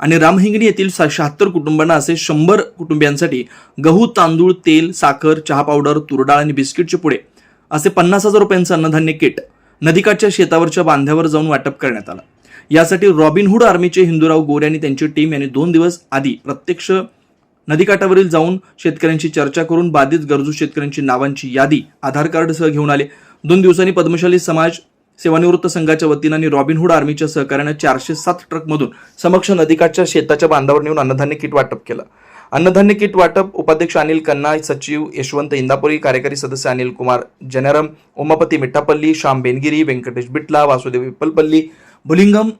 आणि रामहिंगणी येथील शहात्तर कुटुंबांना असे शंभर कुटुंबियांसाठी गहू तांदूळ तेल साखर चहा पावडर तुरडाळ आणि बिस्किटचे पुडे असे पन्नास हजार रुपयांचं अन्नधान्य किट नदीकाठच्या शेतावरच्या बांध्यावर जाऊन वाटप करण्यात आलं. यासाठी रॉबिनहूड आर्मीचे हिंदूराव गोरे आणि त्यांची टीम यांनी दोन दिवस आधी प्रत्यक्ष नदीकाठावरील जाऊन शेतकऱ्यांची चर्चा करून बाधित गरजू शेतकऱ्यांची नावांची यादी आधार कार्डसह घेऊन आले. दोन दिवसांनी पद्मशाली समाज सेवानिवृत्त संघाच्या वतीनं आणि रॉबिनहूड आर्मीच्या सहकार्यानं चारशे सात ट्रकमधून समक्ष नदीकाठच्या शेताच्या बांधावर नेऊन अन्नधान्य किट वाटप केलं. अन्नधान्य किट वाटप उपाध्यक्ष अनिल कन्ना सचिव यशवंत इंदापुरी कार्यकारी सदस्य अनिल कुमार जनरम उमापती मिठापल्ली श्याम बेनगिरी व्यंकटेश बिटला वासुदेव विप्पलपल्ली भुलिंगम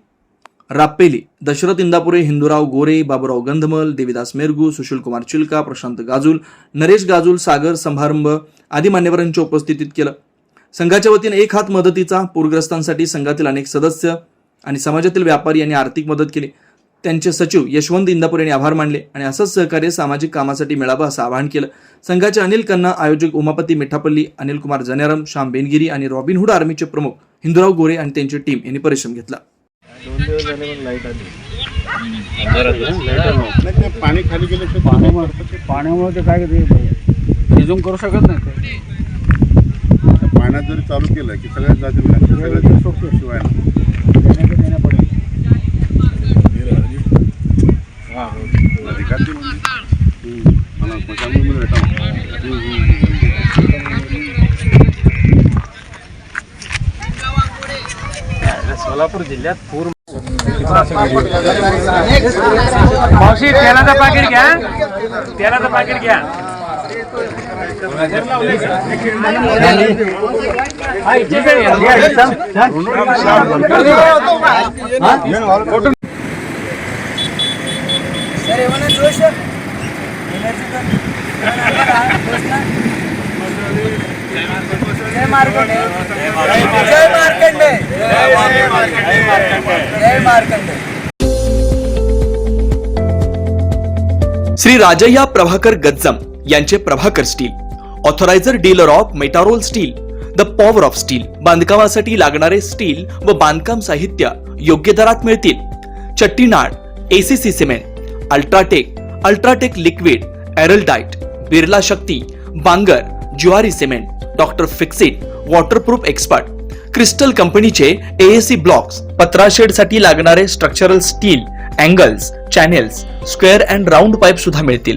राप्पेली दशरथ इंदापुरे हिंदूराव गोरे बाबुराव गंधमल देवीदास मेरगू सुशीलकुमार चिलका प्रशांत गाजूल नरेश गाजूल सागर समारंभ आदी मान्यवरांच्या उपस्थितीत केलं. संघाच्या वतीने एक हात मदतीचा पूरग्रस्तांसाठी संघातील अनेक सदस्य आणि समाजातील व्यापारी यांनी आर्थिक मदत केली. त्यांचे सचिव यशवंत इंदापूर यांनी आभार मानले आणि असंच सहकार्य सामाजिक कामासाठी मिळावं असं आवाहन केलं. संघाचे अनिल कन्ना आयोजक उमापती मिठापल्ली अनिल कुमार जनेरम श्याम बेनगिरी आणि रॉबिनहुड आर्मीचे प्रमुख हिंदूराव गोरे आणि त्यांची टीम यांनी परिश्रम घेतला. दोन दिवस झाले पण लाइट आली नाही ते पाणी खाली गेलं तर पाण्यामुळे काय करू शकत नाही पाण्यात जरी चालू केलं की सगळ्या जाती ना सगळ्यात शिवाय ना. देण्याचं देण्या पडेल सोलापूर जिल्ह्यात पूर मावशी तेलाचं पाकिट घ्या. तेलाचं पाकिट घ्या. जय मार्कंडे जय मार्कंडे जय मार्कंडे श्री राजय्या प्रभाकर गज्जम। यांचे Prabhakar steel authorised dealer of Metarol steel the power of steel बांधकामासाठी लागणारे स्टील व बांधकाम साहित्य योग्य दरात मिळतील. Chettinad ACC cement UltraTech UltraTech liquid एरल diet Birla Shakti Bangur Zuari cement doctor Fixit waterproof expert crystal कंपनीचे एएसी ब्लॉक्स पत्राशेडसाठी लागणारे structural steel angles channels square and round pipe सुद्धा मिळतील.